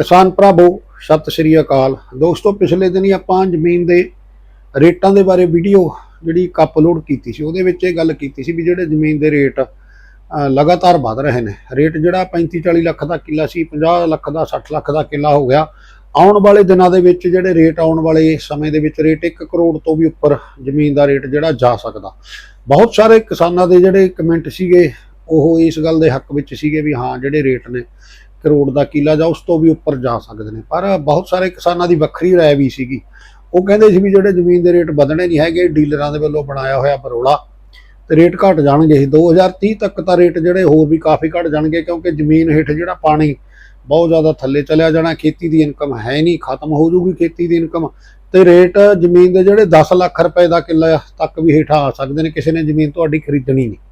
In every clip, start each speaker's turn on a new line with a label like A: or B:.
A: ਕਿਸਾਨ ਭਰਾਵੋ, ਸਤਿ ਸ਼੍ਰੀ ਅਕਾਲ। ਦੋਸਤੋ, ਪਿਛਲੇ ਦਿਨੀ ਆਪਾਂ ਜ਼ਮੀਨ ਦੇ ਰੇਟਾਂ ਦੇ ਬਾਰੇ ਵੀਡੀਓ ਜਿਹੜੀ ਇੱਕ ਅਪਲੋਡ ਕੀਤੀ ਸੀ, ਉਹਦੇ ਵਿੱਚ ਇਹ ਗੱਲ ਕੀਤੀ ਸੀ ਵੀ ਜਿਹੜੇ ਜ਼ਮੀਨ ਦੇ ਰੇਟ ਲਗਾਤਾਰ ਵਧ ਰਹੇ ਨੇ। ਰੇਟ ਜਿਹੜਾ 35 40 ਲੱਖ ਦਾ ਕਿੱਲਾ ਸੀ 50 ਲੱਖ ਦਾ 60 ਲੱਖ ਦਾ ਕਿੱਲਾ ਹੋ ਗਿਆ। ਆਉਣ ਵਾਲੇ ਦਿਨਾਂ ਦੇ ਵਿੱਚ ਜਿਹੜੇ ਰੇਟ ਆਉਣ ਵਾਲੇ ਸਮੇਂ ਦੇ ਵਿੱਚ ਰੇਟ 1 ਕਰੋੜ ਤੋਂ ਵੀ ਉੱਪਰ ਜ਼ਮੀਨ ਦਾ ਰੇਟ ਜਿਹੜਾ ਜਾ ਸਕਦਾ। ਬਹੁਤ ਸਾਰੇ ਕਿਸਾਨਾਂ ਦੇ ਜਿਹੜੇ ਕਮੈਂਟ ਸੀਗੇ, ਉਹ ਇਸ ਗੱਲ ਦੇ ਹੱਕ ਵਿੱਚ ਸੀਗੇ ਵੀ ਹਾਂ, ਜਿਹੜੇ ਰੇਟ ਨੇ ਕਰੋੜ ਦਾ ਕਿੱਲਾ ਜਾਂ ਉਸ ਤੋਂ ਵੀ ਉੱਪਰ ਜਾ ਸਕਦੇ ਨੇ। ਪਰ ਬਹੁਤ ਸਾਰੇ ਕਿਸਾਨਾਂ ਦੀ ਵੱਖਰੀ ਰਾਏ ਵੀ ਸੀਗੀ। ਉਹ ਕਹਿੰਦੇ ਸੀ ਵੀ ਜਿਹੜੇ ਜ਼ਮੀਨ ਦੇ ਰੇਟ ਵਧਣੇ ਨਹੀਂ ਹੈਗੇ, ਡੀਲਰਾਂ ਦੇ ਵੱਲੋਂ ਬਣਾਇਆ ਹੋਇਆ ਬਰੋਲਾ। ਤੇ ਰੇਟ ਘਟ ਜਾਣਗੇ 2030 ਤੱਕ ਤਾਂ ਰੇਟ ਜਿਹੜੇ ਹੋਰ ਵੀ ਕਾਫੀ ਘਟ ਜਾਣਗੇ ਕਿਉਂਕਿ ਜ਼ਮੀਨ ਹੇਠ ਜਿਹੜਾ ਪਾਣੀ ਬਹੁਤ ਜ਼ਿਆਦਾ ਥੱਲੇ ਚਲਿਆ ਜਾਣਾ, ਖੇਤੀ ਦੀ ਇਨਕਮ ਹੈ ਨਹੀਂ, ਖਤਮ ਹੋ ਜੂਗੀ ਖੇਤੀ ਦੀ ਇਨਕਮ। ਤੇ ਰੇਟ ਜ਼ਮੀਨ ਦੇ ਜਿਹੜੇ 10 ਲੱਖ ਰੁਪਏ ਦਾ ਕਿੱਲਾ ਤੱਕ ਵੀ ਹੇਠਾਂ ਆ ਸਕਦੇ ਨੇ। ਕਿਸੇ ਨੇ ਜ਼ਮੀਨ ਤੁਹਾਡੀ ਖਰੀਦਣੀ ਨਹੀਂ।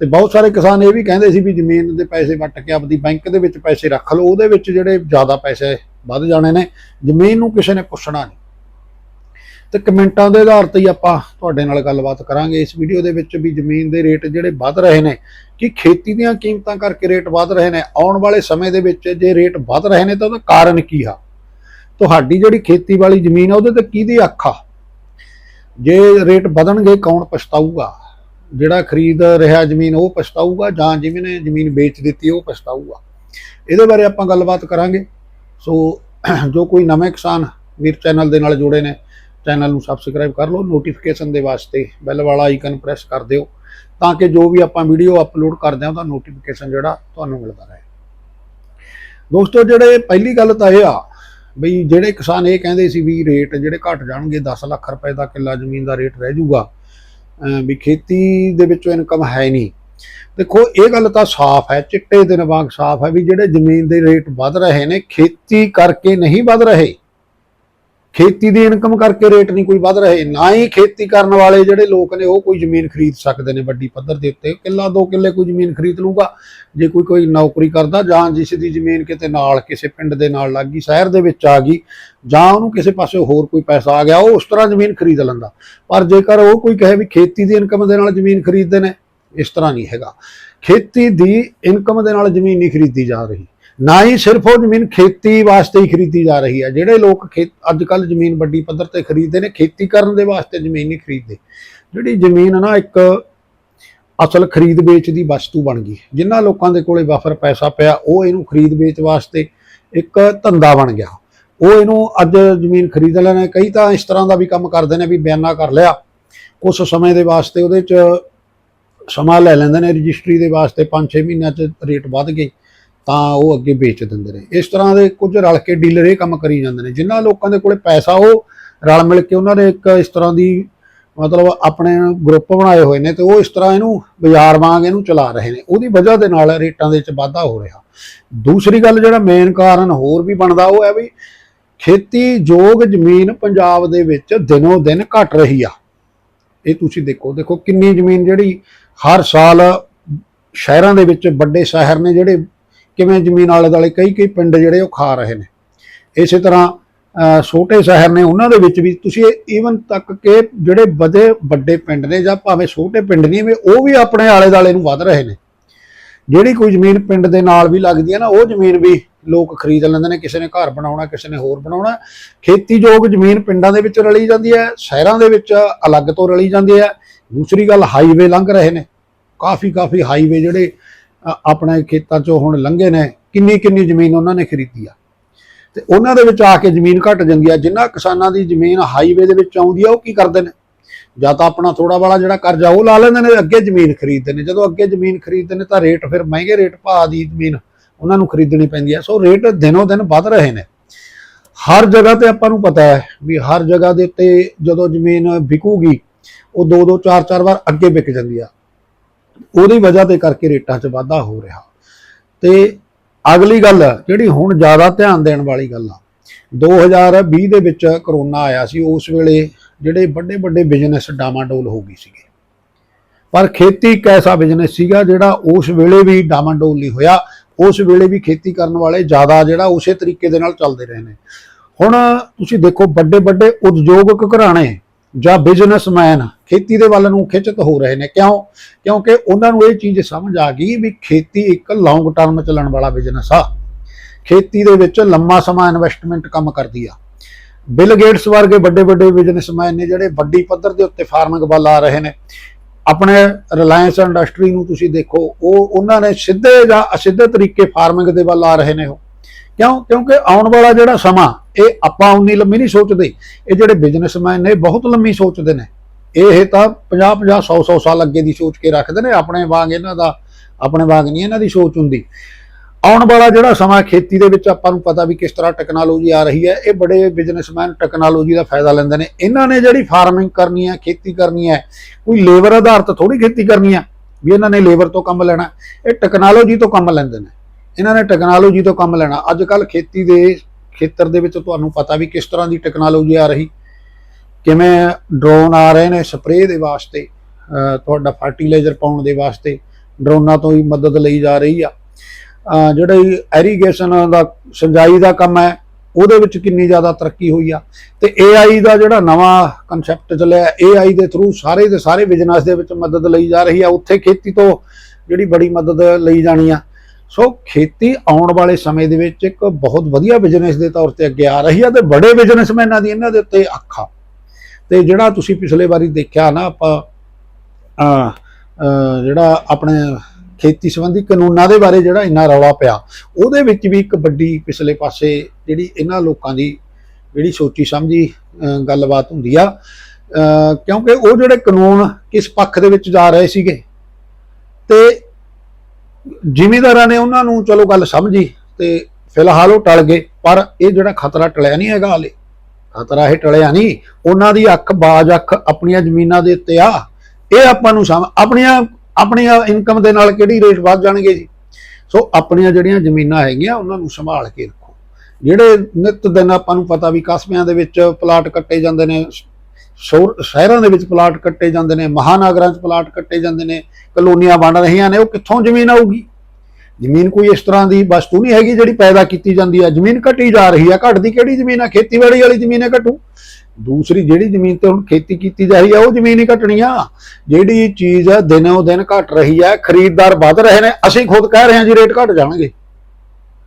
A: ਤੇ ਬਹੁਤ ਸਾਰੇ ਕਿਸਾਨ ਇਹ ਵੀ ਕਹਿੰਦੇ ਸੀ ਵੀ ਜ਼ਮੀਨ ਦੇ ਪੈਸੇ ਵੱਟ ਕੇ ਆਪਦੀ ਬੈਂਕ ਦੇ ਵਿੱਚ ਪੈਸੇ ਰੱਖ ਲਓ, ਉਹਦੇ ਵਿੱਚ ਜਿਹੜੇ ਜ਼ਿਆਦਾ ਪੈਸੇ ਵੱਧ ਜਾਣੇ ਨੇ, ਜ਼ਮੀਨ ਨੂੰ ਕਿਸੇ ਨੇ ਪੁੱਛਣਾ ਨਹੀਂ। ਤੇ ਕਮੈਂਟਾਂ ਦੇ ਆਧਾਰ ਤੇ ਹੀ ਆਪਾਂ ਤੁਹਾਡੇ ਨਾਲ ਗੱਲਬਾਤ ਕਰਾਂਗੇ ਇਸ ਵੀਡੀਓ ਦੇ ਵਿੱਚ ਵੀ ਜ਼ਮੀਨ ਦੇ ਰੇਟ ਜਿਹੜੇ ਵੱਧ ਰਹੇ ਨੇ, ਕਿ ਖੇਤੀ ਦੀਆਂ ਕੀਮਤਾਂ ਕਰਕੇ ਰੇਟ ਵੱਧ ਰਹੇ ਨੇ, ਆਉਣ ਵਾਲੇ ਸਮੇਂ ਦੇ ਵਿੱਚ ਜੇ ਰੇਟ ਵੱਧ ਰਹੇ ਨੇ ਤਾਂ ਉਹਦਾ ਕਾਰਨ ਕੀ ਆ? ਤੁਹਾਡੀ ਜਿਹੜੀ ਖੇਤੀ ਵਾਲੀ ਜ਼ਮੀਨ ਆ, ਉਹਦੇ ਤੇ ਕਿਹਦੀ ਅੱਖ ਆ? ਜੇ ਰੇਟ ਵਧਣਗੇ, ਕੌਣ ਪਛਤਾਊਗਾ? ਜਿਹੜਾ ਖਰੀਦ ਰਿਹਾ ਜ਼ਮੀਨ ਉਹ ਪਛਤਾਊਗਾ ਜਾਂ ਜਿਹਨੇ ਜ਼ਮੀਨ ਵੇਚ ਦਿੱਤੀ ਉਹ ਪਛਤਾਊਗਾ। ਇਹਦੇ ਬਾਰੇ ਆਪਾਂ ਗੱਲਬਾਤ ਕਰਾਂਗੇ। ਸੋ ਜੋ ਕੋਈ ਨਵੇਂ ਕਿਸਾਨ ਵੀਰ ਚੈਨਲ ਦੇ ਨਾਲ ਜੁੜੇ ਨੇ, ਚੈਨਲ ਨੂੰ ਸਬਸਕ੍ਰਾਈਬ ਕਰ ਲਓ ਨੋਟੀਫਿਕੇਸ਼ਨ ਦੇ ਵਾਸਤੇ ਬੈਲ ਵਾਲਾ ਆਈਕਨ ਪ੍ਰੈਸ ਕਰ ਦਿਓ, ਤਾਂ ਕਿ ਜੋ ਵੀ ਆਪਾਂ ਵੀਡੀਓ ਅਪਲੋਡ ਕਰਦੇ ਹਾਂ, ਉਹਦਾ ਨੋਟੀਫਿਕੇਸ਼ਨ ਜਿਹੜਾ ਤੁਹਾਨੂੰ ਮਿਲਦਾ ਰਹੇ। ਦੋਸਤੋ, ਜਿਹੜੇ ਪਹਿਲੀ ਗੱਲ ਤਾਂ ਇਹ ਆ ਬਈ, ਜਿਹੜੇ ਕਿਸਾਨ ਇਹ ਕਹਿੰਦੇ ਸੀ ਵੀ ਰੇਟ ਜਿਹੜੇ ਘਟ ਜਾਣਗੇ 10 ਲੱਖ ਰੁਪਏ ਦਾ ਕਿੱਲਾ ਜ਼ਮੀਨ ਦਾ ਰੇਟ ਰਹਿ ਜਾਊਗਾ ਵੀ ਖੇਤੀ ਦੇ ਵਿੱਚੋਂ ਇਨਕਮ ਹੈ ਨਹੀਂ। ਦੇਖੋ, ਇਹ ਗੱਲ ਤਾਂ ਸਾਫ਼ ਹੈ, ਚਿੱਟੇ ਦਿਨ ਵਾਂਗ ਸਾਫ਼ ਹੈ ਵੀ ਜਿਹੜੇ ਜ਼ਮੀਨ ਦੇ ਰੇਟ ਵੱਧ ਰਹੇ ਨੇ, ਖੇਤੀ ਕਰਕੇ ਨਹੀਂ ਵੱਧ ਰਹੇ। ਖੇਤੀ ਦੀ ਇਨਕਮ ਕਰਕੇ ਰੇਟ ਨਹੀਂ ਕੋਈ ਵੱਧ ਰਹੇ, ਨਾ ਹੀ ਖੇਤੀ ਕਰਨ ਵਾਲੇ ਜਿਹੜੇ ਲੋਕ ਨੇ ਉਹ ਕੋਈ ਜ਼ਮੀਨ ਖਰੀਦ ਸਕਦੇ ਨੇ ਵੱਡੀ ਪੱਧਰ ਦੇ ਉੱਤੇ। ਕਿੱਲਾ, ਦੋ ਕਿੱਲੇ ਕੋਈ ਜ਼ਮੀਨ ਖਰੀਦ ਲੂਗਾ ਜੇ ਕੋਈ ਕੋਈ ਨੌਕਰੀ ਕਰਦਾ ਜਾਂ ਜਿਸ ਦੀ ਜ਼ਮੀਨ ਕਿਤੇ ਨਾਲ, ਕਿਸੇ ਪਿੰਡ ਦੇ ਨਾਲ ਲੱਗ ਗਈ, ਸ਼ਹਿਰ ਦੇ ਵਿੱਚ ਆ ਗਈ ਜਾਂ ਉਹਨੂੰ ਕਿਸੇ ਪਾਸੇ ਹੋਰ ਕੋਈ ਪੈਸਾ ਆ ਗਿਆ, ਉਹ ਉਸ ਤਰ੍ਹਾਂ ਜ਼ਮੀਨ ਖਰੀਦ ਲੈਂਦਾ। ਪਰ ਜੇਕਰ ਉਹ ਕੋਈ ਕਹੇ ਵੀ ਖੇਤੀ ਦੀ ਇਨਕਮ ਦੇ ਨਾਲ ਜ਼ਮੀਨ ਖਰੀਦਦੇ ਨੇ, ਇਸ ਤਰ੍ਹਾਂ ਨਹੀਂ ਹੈਗਾ। ਖੇਤੀ ਦੀ ਇਨਕਮ ਦੇ ਨਾਲ ਜ਼ਮੀਨ ਨਹੀਂ ਖਰੀਦੀ ਜਾ ਰਹੀ। ਨਾ ਹੀ ਸਿਰਫ ਉਹ ਜ਼ਮੀਨ ਖੇਤੀ ਵਾਸਤੇ ਹੀ ਖਰੀਦੀ ਜਾ ਰਹੀ ਹੈ। ਜਿਹੜੇ ਲੋਕ ਖੇਤ ਅੱਜ ਕੱਲ ਜ਼ਮੀਨ ਵੱਡੀ ਪੱਧਰ ਤੇ ਖਰੀਦਦੇ ਨੇ, ਖੇਤੀ ਕਰਨ ਦੇ ਵਾਸਤੇ ਜ਼ਮੀਨ ਨਹੀਂ ਖਰੀਦਦੇ। ਜਿਹੜੀ ਜ਼ਮੀਨ ਹੈ ਨਾ, ਇੱਕ ਅਸਲ ਖਰੀਦ ਵੇਚ ਦੀ ਵਸਤੂ ਬਣ ਗਈ। ਜਿਨ੍ਹਾਂ ਲੋਕਾਂ ਦੇ ਕੋਲੇ ਵਾਫਰ ਪੈਸਾ ਪਿਆ, ਉਹ ਇਹਨੂੰ ਖਰੀਦ ਵੇਚ ਵਾਸਤੇ ਇੱਕ ਧੰਦਾ ਬਣ ਗਿਆ। ਉਹ ਇਹਨੂੰ ਅੱਜ ਜ਼ਮੀਨ ਖਰੀਦ ਲੈਣੇ ਕਈ ਤਾਂ ਇਸ ਤਰ੍ਹਾਂ ਦਾ ਵੀ ਕੰਮ ਕਰਦੇ ਨੇ ਵੀ ਬਿਆਨਾ ਕਰ ਲਿਆ। ਕੁਝ ਸਮੇਂ ਦੇ ਵਾਸਤੇ ਉਹਦੇ 'ਚ ਸਮਾਂ ਲੈ ਲੈਂਦੇ ਨੇ। ਰਜਿਸਟਰੀ ਦੇ ਵਾਸਤੇ 5-6 ਮਹੀਨਿਆਂ 'ਚ ਰੇਟ ਵੱਧ ਗਏ। ਤਾਂ ਉਹ ਅੱਗੇ ਵੇਚ ਦਿੰਦੇ ਨੇ। ਇਸ ਤਰ੍ਹਾਂ ਦੇ ਕੁਝ ਰਲ ਕੇ ਡੀਲਰ ਇਹ ਕੰਮ ਕਰੀ ਜਾਂਦੇ ਨੇ, ਜਿਨ੍ਹਾਂ ਲੋਕਾਂ ਦੇ ਕੋਲੇ ਪੈਸਾ, ਉਹ ਰਲ ਮਿਲ ਕੇ ਉਹਨਾਂ ਨੇ ਇੱਕ ਇਸ ਤਰ੍ਹਾਂ ਦੀ ਮਤਲਬ ਆਪਣੇ ਗਰੁੱਪ ਬਣਾਏ ਹੋਏ ਨੇ ਤੇ ਉਹ ਇਸ ਤਰ੍ਹਾਂ ਇਹਨੂੰ ਬਾਜ਼ਾਰ ਵਾਂਗ ਇਹਨੂੰ ਚਲਾ ਰਹੇ ਨੇ। ਉਹਦੀ ਵਜ੍ਹਾ ਦੇ ਨਾਲ ਰੇਟਾਂ ਦੇ ਵਿੱਚ ਵਾਧਾ ਹੋ ਰਿਹਾ। ਦੂਸਰੀ ਗੱਲ ਜਿਹੜਾ ਮੇਨ ਕਾਰਨ ਹੋਰ ਵੀ ਬਣਦਾ, ਉਹ ਹੈ ਵੀ ਖੇਤੀ ਯੋਗ ਜ਼ਮੀਨ ਪੰਜਾਬ ਦੇ ਵਿੱਚ ਦਿਨੋ ਦਿਨ ਘਟ ਰਹੀ ਆ। ਇਹ ਤੁਸੀਂ ਦੇਖੋ ਦੇਖੋ ਕਿੰਨੀ ਜ਼ਮੀਨ ਜਿਹੜੀ ਹਰ ਸਾਲ ਸ਼ਹਿਰਾਂ ਦੇ ਵਿੱਚ ਵੱਡੇ ਸ਼ਹਿਰ ਨੇ ਜਿਹੜੇ ਕਿਵੇਂ ਜ਼ਮੀਨ ਆਲੇ ਦੁਆਲੇ ਕਈ ਕਈ ਪਿੰਡ ਜਿਹੜੇ ਉਹ ਖਾ ਰਹੇ ਨੇ। ਇਸੇ ਤਰ੍ਹਾਂ ਛੋਟੇ ਸ਼ਹਿਰ ਨੇ ਉਹਨਾਂ ਦੇ ਵਿੱਚ ਵੀ ਤੁਸੀਂ ਈਵਨ ਤੱਕ ਕਿ ਜਿਹੜੇ ਵਧੇ ਵੱਡੇ ਪਿੰਡ ਨੇ ਜਾਂ ਭਾਵੇਂ ਛੋਟੇ ਪਿੰਡ ਨਹੀਂ ਵੀ ਉਹ ਵੀ ਆਪਣੇ ਆਲੇ ਦੁਆਲੇ ਨੂੰ ਵਧ ਰਹੇ ਨੇ। ਜਿਹੜੀ ਕੋਈ ਜ਼ਮੀਨ ਪਿੰਡ ਦੇ ਨਾਲ ਵੀ ਲੱਗਦੀ ਹੈ ਨਾ, ਉਹ ਜ਼ਮੀਨ ਵੀ ਲੋਕ ਖਰੀਦ ਲੈਂਦੇ ਨੇ, ਕਿਸੇ ਨੇ ਘਰ ਬਣਾਉਣਾ, ਕਿਸੇ ਨੇ ਹੋਰ ਬਣਾਉਣਾ। ਖੇਤੀਯੋਗ ਜ਼ਮੀਨ ਪਿੰਡਾਂ ਦੇ ਵਿੱਚ ਰਲੀ ਜਾਂਦੀ ਹੈ, ਸ਼ਹਿਰਾਂ ਦੇ ਵਿੱਚ ਅਲੱਗ ਤੋਂ ਰਲੀ ਜਾਂਦੀ ਹੈ। ਦੂਸਰੀ ਗੱਲ ਹਾਈਵੇ ਲੰਘ ਰਹੇ ਨੇ। ਕਾਫੀ ਕਾਫੀ ਹਾਈਵੇ ਜਿਹੜੇ ਆਪਣੇ ਖੇਤਾਂ 'ਚੋਂ ਹੁਣ ਲੰਘੇ ਨੇ ਕਿੰਨੀ ਕਿੰਨੀ ਜ਼ਮੀਨ ਉਹਨਾਂ ਨੇ ਖਰੀਦੀ ਆ। ਤੇ ਉਹਨਾਂ ਦੇ ਵਿੱਚ ਆ ਕੇ ਜ਼ਮੀਨ ਘਟ ਜਾਂਦੀ ਆ ਜਿਨ੍ਹਾਂ ਕਿਸਾਨਾਂ ਦੀ ਜ਼ਮੀਨ ਹਾਈਵੇ ਦੇ ਵਿੱਚ ਆਉਂਦੀ ਆ, ਉਹ ਕੀ ਕਰਦੇ ਨੇ? ਜਾਂ ਤਾਂ ਆਪਣਾ ਥੋੜਾ ਵਾਲਾ ਜਿਹੜਾ ਕਰਜ਼ਾ, ਉਹ ਲਾ ਲੈਂਦੇ ਨੇ ਅੱਗੇ ਜ਼ਮੀਨ ਖਰੀਦਦੇ ਨੇ। ਜਦੋਂ ਅੱਗੇ ਜ਼ਮੀਨ ਖਰੀਦਦੇ ਨੇ ਤਾਂ ਰੇਟ ਫਿਰ ਮਹਿੰਗੇ ਰੇਟ ਭਾਅ ਦੀ ਜ਼ਮੀਨ ਉਹਨਾਂ ਨੂੰ ਖਰੀਦਣੀ ਪੈਂਦੀ ਹੈ ਸੋ ਰੇਟ ਦਿਨੋ ਦਿਨ ਵੱਧ ਰਹੇ ਨੇ। ਹਰ ਜਗ੍ਹਾ ਤੇ ਆਪਾਂ ਨੂੰ ਪਤਾ ਹੈ ਵੀ ਹਰ ਜਗ੍ਹਾ ਦੇ ਉੱਤੇ ਜਦੋਂ ਜ਼ਮੀਨ ਵਿਕੂਗੀ, ਉਹ ਦੋ ਦੋ ਚਾਰ ਚਾਰ ਵਾਰ ਅੱਗੇ ਵਿਕ ਜਾਂਦੀ ਆ। ਉਹਦੀ ਵਜ੍ਹਾ ਤੇ ਕਰਕੇ ਰੇਟਾਂ 'ਚ ਵਾਧਾ ਹੋ ਰਿਹਾ। ਤੇ ਅਗਲੀ ਗੱਲ, ਜਿਹੜੀ ਹੁਣ ਜ਼ਿਆਦਾ ਧਿਆਨ ਦੇਣ ਵਾਲੀ ਗੱਲ ਆ 2020 ਦੇ ਵਿੱਚ ਕਰੋਨਾ ਆਇਆ ਸੀ, ਉਸ ਵੇਲੇ ਜਿਹੜੇ ਵੱਡੇ ਵੱਡੇ ਬਿਜ਼ਨਸ ਡਾਮਾਡੋਲ ਹੋ ਗਈ ਸੀਗੇ। ਪਰ ਖੇਤੀ ਇੱਕ ਐਸਾ ਬਿਜ਼ਨਸ ਸੀਗਾ ਜਿਹੜਾ ਉਸ ਵੇਲੇ ਵੀ ਡਾਮਾਡੋਲ ਨਹੀਂ ਹੋਇਆ, ਉਸ ਵੇਲੇ ਵੀ ਖੇਤੀ ਕਰਨ ਵਾਲੇ ਜ਼ਿਆਦਾ ਜਿਹੜਾ ਉਸੇ ਤਰੀਕੇ ਦੇ ਨਾਲ ਚੱਲਦੇ ਰਹੇ ਨੇ। ਹੁਣ ਤੁਸੀਂ ਦੇਖੋ ਵੱਡੇ ਵੱਡੇ ਉਦਯੋਗਿਕ ਘਰਾਣੇ ਜਾਂ ਬਿਜ਼ਨਸਮੈਨ ਖੇਤੀ ਦੇ ਵੱਲ ਨੂੰ ਖਿੱਚਤ ਹੋ ਰਹੇ ਨੇ। ਕਿਉਂ? ਕਿਉਂਕਿ ਉਹਨਾਂ ਨੂੰ ਇਹ ਚੀਜ਼ ਸਮਝ ਆ ਗਈ ਵੀ ਖੇਤੀ ਇੱਕ ਲੌਂਗ ਟਰਮ ਚੱਲਣ ਵਾਲਾ ਬਿਜ਼ਨਸ ਆ। ਖੇਤੀ ਦੇ ਵਿੱਚ ਲੰਮਾ ਸਮਾਂ ਇਨਵੈਸਟਮੈਂਟ ਕੰਮ ਕਰਦੀ ਆ। ਬਿਲ ਗੇਟਸ ਵਰਗੇ ਵੱਡੇ ਵੱਡੇ ਬਿਜ਼ਨਸਮੈਨ ਨੇ ਜਿਹੜੇ ਵੱਡੀ ਪੱਧਰ ਦੇ ਉੱਤੇ ਫਾਰਮਿੰਗ ਵੱਲ ਆ ਰਹੇ ਨੇ। ਆਪਣੇ ਰਿਲਾਇੰਸ ਇੰਡਸਟਰੀ ਨੂੰ ਤੁਸੀਂ ਦੇਖੋ, ਉਹ ਉਹਨਾਂ ਨੇ ਸਿੱਧੇ ਜਾਂ ਅਸਿੱਧੇ ਤਰੀਕੇ ਫਾਰਮਿੰਗ ਦੇ ਵੱਲ ਆ ਰਹੇ ਨੇ ਉਹ। ਕਿਉਂ? ਕਿਉਂਕਿ ਆਉਣ ਵਾਲਾ ਜਿਹੜਾ ਸਮਾਂ, ਇਹ ਆਪਾਂ ਉਨੀ ਲੰਮੀ ਨਹੀਂ ਸੋਚਦੇ। ਇਹ ਜਿਹੜੇ ਬਿਜ਼ਨਸਮੈਨ ਨੇ, ਬਹੁਤ ਲੰਮੀ ਸੋਚਦੇ ਨੇ। ਇਹ ਤਾਂ 50 50 100 100 ਸਾਲ ਅੱਗੇ ਦੀ ਸੋਚ ਕੇ ਰੱਖਦੇ ਨੇ। ਆਪਣੇ ਵਾਂਗ ਇਹਨਾਂ ਦਾ, ਆਪਣੇ ਵਾਂਗ ਨਹੀਂ ਇਹਨਾਂ ਦੀ ਸੋਚ ਹੁੰਦੀ। ਆਉਣ ਵਾਲਾ ਜਿਹੜਾ ਸਮਾਂ, ਖੇਤੀ ਦੇ ਵਿੱਚ ਆਪਾਂ ਨੂੰ ਪਤਾ ਵੀ ਕਿਸ ਤਰ੍ਹਾਂ ਟੈਕਨੋਲੋਜੀ ਆ ਰਹੀ ਹੈ। ਇਹ ਬੜੇ ਬਿਜ਼ਨਸਮੈਨ ਟੈਕਨੋਲੋਜੀ ਦਾ ਫਾਇਦਾ ਲੈਂਦੇ ਨੇ। ਇਹਨਾਂ ਨੇ ਜਿਹੜੀ ਫਾਰਮਿੰਗ ਕਰਨੀ ਹੈ, ਖੇਤੀ ਕਰਨੀ ਹੈ, ਕੋਈ ਲੇਬਰ ਆਧਾਰਿਤ ਥੋੜੀ ਖੇਤੀ ਕਰਨੀ ਹੈ, ਵੀ ਇਹਨਾਂ ਨੇ ਲੇਬਰ ਤੋਂ ਕੰਮ ਲੈਣਾ। ਇਹ ਟੈਕਨੋਲੋਜੀ ਤੋਂ ਕੰਮ ਲੈਂਦੇ ਨੇ। ਇਹਨਾਂ ਨੇ ਟੈਕਨੋਲੋਜੀ ਤੋਂ ਕੰਮ ਲੈਣਾ। ਅੱਜ ਕੱਲ ਖੇਤੀ ਦੇ ਖੇਤਰ ਦੇ ਵਿੱਚ ਤੁਹਾਨੂੰ ਪਤਾ ਵੀ ਕਿਸ ਤਰ੍ਹਾਂ ਦੀ ਟੈਕਨੋਲੋਜੀ ਆ ਰਹੀ। ਕਿਵੇਂ ਡਰੋਨ ਆ ਰਹੇ ਨੇ ਸਪਰੇਅ ਦੇ ਵਾਸਤੇ ਤੁਹਾਡਾ ਫਰਟੀਲਾਈਜ਼ਰ ਪਾਉਣ ਦੇ ਵਾਸਤੇ ਡਰੋਨਾਂ ਤੋਂ ਹੀ ਮਦਦ ਲਈ ਜਾ ਰਹੀ ਆ। ਅਹ ਜਿਹੜੀ ਐਰੀਗੇਸ਼ਨ ਦਾ ਸਿੰਜਾਈ ਦਾ ਕੰਮ ਹੈ, ਉਹਦੇ ਵਿੱਚ ਕਿੰਨੀ ਜ਼ਿਆਦਾ ਤਰੱਕੀ ਹੋਈ ਆ। ਤੇ AI ਦਾ ਜਿਹੜਾ ਨਵਾਂ ਕਨਸੈਪਟ ਚੱਲਿਆ AI ਦੇ ਥਰੂ ਸਾਰੇ ਦੇ ਸਾਰੇ ਬਿਜ਼ਨਸ ਦੇ ਵਿੱਚ ਮਦਦ ਲਈ ਜਾ ਰਹੀ ਆ। ਉੱਥੇ ਖੇਤੀ ਤੋਂ ਜਿਹੜੀ ਬੜੀ ਮਦਦ ਲਈ ਜਾਣੀ ਆ। ਸੋ ਖੇਤੀ ਆਉਣ ਵਾਲੇ ਸਮੇਂ ਦੇ ਵਿੱਚ ਇੱਕ ਬਹੁਤ ਵਧੀਆ ਬਿਜ਼ਨਸ ਦੇ ਤੌਰ ਤੇ ਅੱਗੇ ਆ ਰਹੀ ਆ ਤੇ ਬੜੇ ਬਿਜ਼ਨਸਮੈਨਾਂ ਦੀ, ਇਹਨਾਂ ਦੇ ਉੱਤੇ ਅੱਖਾਂ। ਤੇ ਜਿਹੜਾ ਤੁਸੀਂ ਪਿਛਲੇ ਵਾਰੀ ਦੇਖਿਆ ਨਾ ਆਪਾਂ ਜਿਹੜਾ ਆਪਣੇ ਖੇਤੀ ਸੰਬੰਧੀ ਕਾਨੂੰਨਾਂ ਦੇ ਬਾਰੇ ਜਿਹੜਾ ਇੰਨਾ ਰੌਲਾ ਪਿਆ, ਉਹਦੇ ਵਿੱਚ ਵੀ ਇੱਕ ਵੱਡੀ ਪਿਛਲੇ ਪਾਸੇ ਜਿਹੜੀ ਇਹਨਾਂ ਲੋਕਾਂ ਦੀ ਜਿਹੜੀ ਸੋਚੀ ਸਮਝੀ ਗੱਲਬਾਤ ਹੁੰਦੀ ਆ। ਕਿਉਂਕਿ ਉਹ ਜਿਹੜੇ ਕਾਨੂੰਨ ਕਿਸ ਪੱਖ ਦੇ ਵਿੱਚ ਜਾ ਰਹੇ ਸੀਗੇ, ਤੇ ਜ਼ਿਮੀਂਦਾਰਾਂ ਨੇ ਉਹਨਾਂ ਨੂੰ ਚਲੋ ਗੱਲ ਸਮਝੀ ਤੇ ਫਿਲਹਾਲ ਉਹ ਟਲ ਗਏ, ਪਰ ਇਹ ਜਿਹੜਾ ਖਤਰਾ ਟਲਿਆ ਨਹੀਂ ਹੈਗਾ ਹਾਲੇ। ਖਤਰਾ ਇਹ ਟਲਿਆ ਨਹੀਂ, ਉਹਨਾਂ ਦੀ ਅੱਖ ਬਾਜ ਅੱਖ ਆਪਣੀਆਂ ਜ਼ਮੀਨਾਂ ਦੇ ਉੱਤੇ ਆ। ਇਹ ਆਪਾਂ ਨੂੰ ਸਮ ਆਪਣੀਆਂ ਆਪਣੀਆਂ ਇਨਕਮ ਦੇ ਨਾਲ ਕਿਹੜੀ ਰੇਟ ਵੱਧ ਜਾਣਗੇ ਜੀ? ਸੋ ਆਪਣੀਆਂ ਜਿਹੜੀਆਂ ਜ਼ਮੀਨਾਂ ਹੈਗੀਆਂ, ਉਹਨਾਂ ਨੂੰ ਸੰਭਾਲ ਕੇ ਰੱਖੋ। ਜਿਹੜੇ ਨਿਤ ਦਿਨ ਆਪਾਂ ਨੂੰ ਪਤਾ ਵੀ ਕਸਬਿਆਂ ਦੇ ਵਿੱਚ ਪਲਾਟ ਕੱਟੇ ਜਾਂਦੇ ਨੇ ਸ਼ਹਿਰਾਂ ਦੇ ਵਿੱਚ ਪਲਾਟ ਕੱਟੇ ਜਾਂਦੇ ਨੇ, ਮਹਾਨਗਰਾਂ 'ਚ ਪਲਾਟ ਕੱਟੇ ਜਾਂਦੇ ਨੇ, ਕਲੋਨੀਆਂ ਬਣ ਰਹੀਆਂ ਨੇ, ਉਹ ਕਿੱਥੋਂ ਜ਼ਮੀਨ ਆਊਗੀ? ਜ਼ਮੀਨ ਕੋਈ ਇਸ ਤਰ੍ਹਾਂ ਦੀ ਵਸਤੂ ਨਹੀਂ ਹੈਗੀ ਜਿਹੜੀ ਪੈਦਾ ਕੀਤੀ ਜਾਂਦੀ ਹੈ ਜ਼ਮੀਨ ਘਟੀ ਜਾ ਰਹੀ ਹੈ ਘਟਦੀ ਕਿਹੜੀ ਜ਼ਮੀਨ ਆ? ਖੇਤੀਬਾੜੀ ਵਾਲੀ ਜ਼ਮੀਨ ਹੈ ਘਟੂ। ਦੂਸਰੀ ਜਿਹੜੀ ਜ਼ਮੀਨ ਤੇ ਹੁਣ ਖੇਤੀ ਕੀਤੀ ਜਾ ਰਹੀ ਹੈ ਉਹ ਜ਼ਮੀਨ ਹੀ ਘਟਣੀ ਆ। ਜਿਹੜੀ ਚੀਜ਼ ਦਿਨੋਂ ਦਿਨ ਘਟ ਰਹੀ ਹੈ ਖਰੀਦਦਾਰ ਵੱਧ ਰਹੇ ਨੇ। ਅਸੀਂ ਖੁਦ ਕਹਿ ਰਹੇ ਹਾਂ ਜੀ, ਰੇਟ ਘਟ ਜਾਣਗੇ।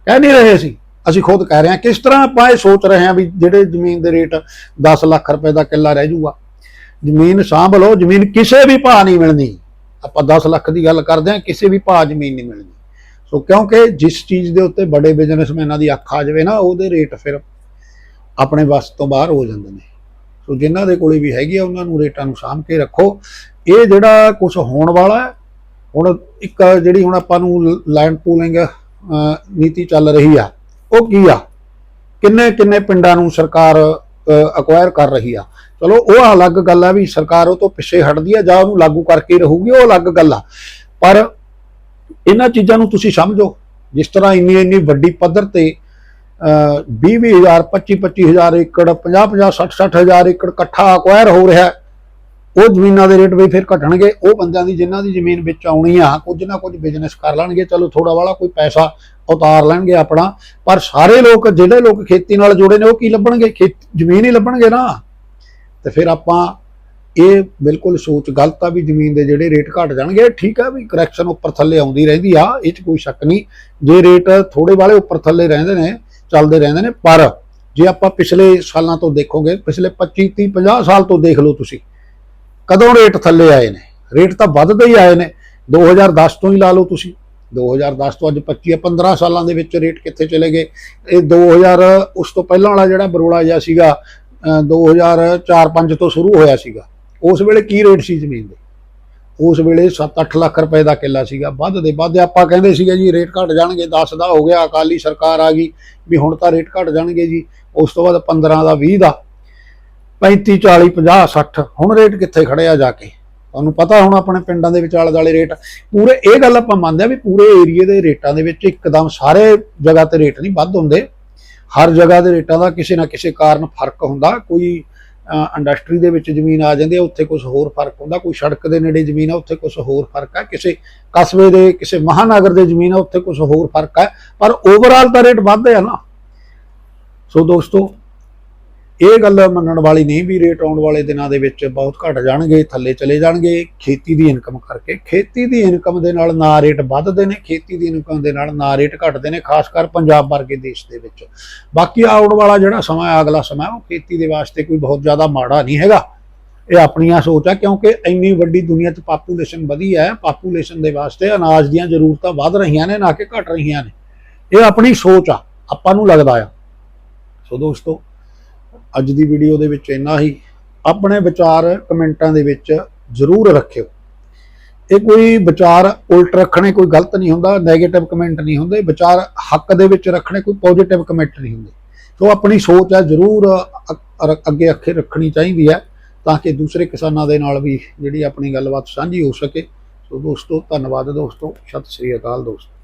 A: ਕਹਿ ਨਹੀਂ ਰਹੇ ਅਸੀਂ। ਅਸੀਂ ਖੁਦ ਕਹਿ ਰਹੇ ਹਾਂ, ਕਿਸ ਤਰ੍ਹਾਂ ਆਪਾਂ ਇਹ ਸੋਚ ਰਹੇ ਹਾਂ ਵੀ ਜਿਹੜੇ ਜ਼ਮੀਨ ਦੇ ਰੇਟ 10 ਲੱਖ ਰੁਪਏ ਦਾ ਕਿੱਲਾ ਰਹਿ ਜੂਗਾ। ਜ਼ਮੀਨ ਸਾਂਭ ਲਓ ਜ਼ਮੀਨ ਕਿਸੇ ਵੀ ਭਾਅ ਨਹੀਂ ਮਿਲਣੀ। ਆਪਾਂ 10 ਲੱਖ ਦੀ ਗੱਲ ਕਰਦੇ ਹਾਂ, ਕਿਸੇ ਵੀ ਭਾਅ ਜ਼ਮੀਨ ਨਹੀਂ ਮਿਲਣੀ। ਸੋ ਕਿਉਂਕਿ ਜਿਸ ਚੀਜ਼ ਦੇ ਉੱਤੇ ਬੜੇ ਬਿਜ਼ਨਸਮੈਨਾਂ ਦੀ ਅੱਖ ਆ ਜਾਵੇ ਨਾ, ਉਹਦੇ ਰੇਟ ਫਿਰ ਆਪਣੇ ਵੱਸ ਤੋਂ ਬਾਹਰ ਹੋ ਜਾਂਦੇ ਨੇ। ਸੋ ਜਿਨ੍ਹਾਂ ਦੇ ਕੋਲੇ ਵੀ ਹੈਗੀ ਆ, ਉਹਨਾਂ ਨੂੰ ਰੇਟਾਂ ਨੂੰ ਸਾਂਭ ਕੇ ਰੱਖੋ। ਇਹ ਜਿਹੜਾ ਕੁਝ ਹੋਣ ਵਾਲਾ ਹੁਣ ਇੱਕ ਜਿਹੜੀ ਹੁਣ ਆਪਾਂ ਨੂੰ ਲੈਂਡ ਪੂਲਿੰਗ ਨੀਤੀ ਚੱਲ ਰਹੀ ਆ ਉਹ ਕੀ ਆ? ਕਿੰਨੇ ਕਿੰਨੇ ਪਿੰਡਾਂ ਨੂੰ ਸਰਕਾਰ ਅਕਵਾਇਰ ਕਰ ਰਹੀ ਆ? ਚਲੋ, ਉਹ ਅਲੱਗ ਗੱਲ ਆ ਵੀ ਸਰਕਾਰ ਉਹ ਤੋਂ ਪਿੱਛੇ ਹਟਦੀ ਆ ਜਾਂ ਉਹਨੂੰ ਲਾਗੂ ਕਰਕੇ ਰਹੂਗੀ, ਉਹ ਅਲੱਗ ਗੱਲ ਆ। ਪਰ ਇਹਨਾਂ ਚੀਜ਼ਾਂ ਨੂੰ ਤੁਸੀਂ ਸਮਝੋ, ਜਿਸ ਤਰ੍ਹਾਂ ਇੰਨੀ ਇੰਨੀ ਵੱਡੀ ਪੱਧਰ ਤੇ 20 ਹਜ਼ਾਰ 25 25000 ਏਕੜ 50 50 60 60000 ਏਕੜ ਇਕੱਠਾ ਅਕਵਾਇਰ ਹੋ ਰਿਹਾ, ਉਹ ਜ਼ਮੀਨਾਂ ਦੇ ਰੇਟ ਵੀ ਫਿਰ ਘਟਣਗੇ, ਉਹ ਬੰਦਿਆਂ ਦੀ, ਜਿਨ੍ਹਾਂ ਦੀ ਜ਼ਮੀਨ ਵਿੱਚ ਆਉਣੀ ਆ, ਕੁਝ ਨਾ ਕੁਝ ਬਿਜ਼ਨਸ ਕਰ ਲੈਣਗੇ, ਚਲੋ ਥੋੜਾ ਵਾਲਾ ਕੋਈ ਪੈਸਾ ਉਤਾਰ ਲੈਣਗੇ ਆਪਣਾ। ਪਰ ਸਾਰੇ ਲੋਕ, ਜਿਹੜੇ ਲੋਕ ਖੇਤੀ ਨਾਲ ਜੁੜੇ ਨੇ, ਉਹ ਕੀ ਲੱਭਣਗੇ? ਖੇਤ, ਜ਼ਮੀਨ ਹੀ ਲੱਭਣਗੇ ਨਾ। ਤੇ ਫਿਰ ਆਪਾਂ ਇਹ ਬਿਲਕੁਲ ਸੋਚ, ਗਲਤ ਆ ਵੀ ਜ਼ਮੀਨ ਦੇ ਜਿਹੜੇ ਰੇਟ ਘਟ ਜਾਣਗੇ, ਠੀਕ ਆ ਵੀ ਕਰੈਕਸ਼ਨ ਉੱਪਰ ਥੱਲੇ ਆਉਂਦੀ ਰਹਿੰਦੀ ਆ, ਇਹ 'ਚ ਕੋਈ ਸ਼ੱਕ ਨਹੀਂ। ਜੇ ਰੇਟ ਥੋੜੇ ਵਾਲੇ ਉੱਪਰ ਥੱਲੇ ਰਹਿੰਦੇ ਨੇ, ਚੱਲਦੇ ਰਹਿੰਦੇ ਨੇ, ਪਰ ਜੇ ਆਪਾਂ ਪਿਛਲੇ ਸਾਲਾਂ ਤੋਂ ਦੇਖੋਗੇ, ਪਿਛਲੇ 25 30 50 ਸਾਲ ਤੋਂ ਦੇਖ ਲਓ ਤੁਸੀਂ, ਕਦੋਂ ਰੇਟ ਥੱਲੇ ਆਏ ਨੇ? ਰੇਟ ਤਾਂ ਵੱਧਦੇ ਹੀ ਆਏ ਨੇ। 2010 ਤੋਂ ਹੀ ਲਾ ਲਓ ਤੁਸੀਂ। 2010 ਤੋਂ ਅੱਜ 25 ਆ 15 ਸਾਲਾਂ ਦੇ ਵਿੱਚ ਰੇਟ ਕਿੱਥੇ ਚਲੇ ਗਏ? ਇਹ 2000 ਉਸ ਤੋਂ ਪਹਿਲਾਂ ਵਾਲਾ ਜਿਹੜਾ ਬਰੋੜਾ ਜਿਹਾ ਸੀਗਾ 2004-5 ਤੋਂ ਸ਼ੁਰੂ ਹੋਇਆ ਸੀਗਾ। ਉਸ ਵੇਲੇ ਕੀ ਰੇਟ ਸੀ ਜ਼ਮੀਨ ਦੇ? ਉਸ ਵੇਲੇ 7-8 ਲੱਖ ਰੁਪਏ ਦਾ ਕਿੱਲਾ ਸੀਗਾ। ਵੱਧ ਦੇ ਵੱਧ ਆਪਾਂ ਕਹਿੰਦੇ ਸੀਗੇ ਜੀ ਰੇਟ ਘਟ ਜਾਣਗੇ 10 ਦਾ ਹੋ ਗਿਆ, ਅਕਾਲੀ ਸਰਕਾਰ ਆ ਗਈ, ਵੀ ਹੁਣ ਤਾਂ ਰੇਟ ਘਟ ਜਾਣਗੇ ਜੀ। ਉਸ ਤੋਂ ਬਾਅਦ 15 ਦਾ 20 ਦਾ 35 40 50 60 ਹੁਣ ਰੇਟ ਕਿੱਥੇ ਖੜਿਆ ਜਾ ਕੇ? ਤੁਹਾਨੂੰ ਪਤਾ ਹੁਣ ਆਪਣੇ ਪਿੰਡਾਂ ਦੇ ਵਿੱਚ ਆਲੇ ਦਾਲੇ ਰੇਟ, ਪੂਰੇ ਇਹ ਗੱਲ ਆਪਾਂ ਮੰਨਦੇ ਆ ਵੀ ਪੂਰੇ ਏਰੀਏ ਦੇ ਰੇਟਾਂ ਦੇ ਵਿੱਚ ਇੱਕਦਮ ਸਾਰੇ ਜਗ੍ਹਾ ਤੇ ਰੇਟ ਨਹੀਂ ਵੱਧ ਹੁੰਦੇ। ਹਰ ਜਗ੍ਹਾ ਦੇ ਰੇਟਾਂ ਦਾ ਕਿਸੇ ਨਾ ਕਿਸੇ ਕਾਰਨ ਫ਼ਰਕ ਹੁੰਦਾ। ਕੋਈ ਇੰਡਸਟਰੀ ਦੇ ਵਿੱਚ ਜ਼ਮੀਨ ਆ ਜਾਂਦੀ ਹੈ, ਉੱਥੇ ਕੁਝ ਹੋਰ ਫ਼ਰਕ ਹੁੰਦਾ। ਕੋਈ ਸੜਕ ਦੇ ਨੇੜੇ ਜ਼ਮੀਨ ਆ, ਉੱਥੇ ਕੁਝ ਹੋਰ ਫ਼ਰਕ ਹੈ। ਕਿਸੇ ਕਸਬੇ ਦੇ, ਕਿਸੇ ਮਹਾਨਗਰ ਦੇ ਜ਼ਮੀਨ ਆ, ਉੱਥੇ ਕੁਝ ਹੋਰ ਫ਼ਰਕ ਹੈ। ਪਰ ਓਵਰਆਲ ਤਾਂ ਰੇਟ ਵੱਧਦੇ ਆ ਨਾ। ਸੋ ਦੋਸਤੋ ਇਹ ਗੱਲ ਮੰਨਣ ਵਾਲੀ ਨਹੀਂ ਵੀ ਰੇਟ ਆਉਣ ਵਾਲੇ ਦਿਨਾਂ ਦੇ ਵਿੱਚ ਬਹੁਤ ਘਟ ਜਾਣਗੇ, ਥੱਲੇ ਚਲੇ ਜਾਣਗੇ, ਖੇਤੀ ਦੀ ਇਨਕਮ ਕਰਕੇ। ਖੇਤੀ ਦੀ ਇਨਕਮ ਦੇ ਨਾਲ ਨਾ ਰੇਟ ਵੱਧਦੇ ਨੇ, ਖੇਤੀ ਦੀ ਇਨਕਮ ਦੇ ਨਾਲ ਨਾ ਰੇਟ ਘਟਦੇ ਨੇ, ਖਾਸ ਕਰ ਪੰਜਾਬ ਵਰਗੇ ਦੇਸ਼ ਦੇ ਵਿੱਚ। ਬਾਕੀ ਆਉਣ ਵਾਲਾ ਜਿਹੜਾ ਸਮਾਂ ਅਗਲਾ ਸਮਾਂ ਉਹ ਖੇਤੀ ਦੇ ਵਾਸਤੇ ਕੋਈ ਬਹੁਤ ਜ਼ਿਆਦਾ ਮਾੜਾ ਨਹੀਂ ਹੈਗਾ। ਇਹ ਆਪਣੀਆਂ ਸੋਚ ਆ ਕਿਉਂਕਿ ਇੰਨੀ ਵੱਡੀ ਦੁਨੀਆ 'ਚ ਪਾਪੂਲੇਸ਼ਨ ਵਧੀ ਹੈ ਪਾਪੂਲੇਸ਼ਨ ਦੇ ਵਾਸਤੇ ਅਨਾਜ ਦੀਆਂ ਜ਼ਰੂਰਤਾਂ ਵੱਧ ਰਹੀਆਂ ਨੇ, ਨਾ ਕਿ ਘਟ ਰਹੀਆਂ ਨੇ। ਇਹ ਆਪਣੀ ਸੋਚ ਆ, ਆਪਾਂ ਨੂੰ ਲੱਗਦਾ ਆ। ਸੋ ਦੋਸਤੋ ਅੱਜ ਦੀ ਵੀਡੀਓ ਦੇ ਵਿੱਚ ਇੰਨਾ ਹੀ। ਆਪਣੇ ਵਿਚਾਰ ਕਮੈਂਟਾਂ ਦੇ ਵਿੱਚ ਜ਼ਰੂਰ ਰੱਖਿਓ। ਇਹ ਕੋਈ ਵਿਚਾਰ ਉਲਟ ਰੱਖਣੇ ਕੋਈ ਗਲਤ ਨਹੀਂ ਹੁੰਦਾ 네ਗੇਟਿਵ ਕਮੈਂਟ ਨਹੀਂ ਹੁੰਦੇ। ਵਿਚਾਰ ਹੱਕ ਦੇ ਵਿੱਚ ਰੱਖਣੇ ਕੋਈ ਪੋਜ਼ਿਟਿਵ ਕਮੈਂਟ ਨਹੀਂ ਹੁੰਦੇ। ਸੋ ਆਪਣੀ ਸੋਚ ਹੈ, ਜ਼ਰੂਰ ਅੱਗੇ ਅੱਖੇ ਰੱਖਣੀ ਚਾਹੀਦੀ ਹੈ, ਤਾਂ ਕਿ ਦੂਸਰੇ ਕਿਸਾਨਾਂ ਦੇ ਨਾਲ ਵੀ ਜਿਹੜੀ ਆਪਣੀ ਗੱਲਬਾਤ ਸਾਂਝੀ ਹੋ ਸਕੇ। ਸੋ ਦੋਸਤੋ, ਧੰਨਵਾਦ ਦੋਸਤੋ। ਸਤਿ ਸ੍ਰੀ ਅਕਾਲ ਦੋਸਤੋ।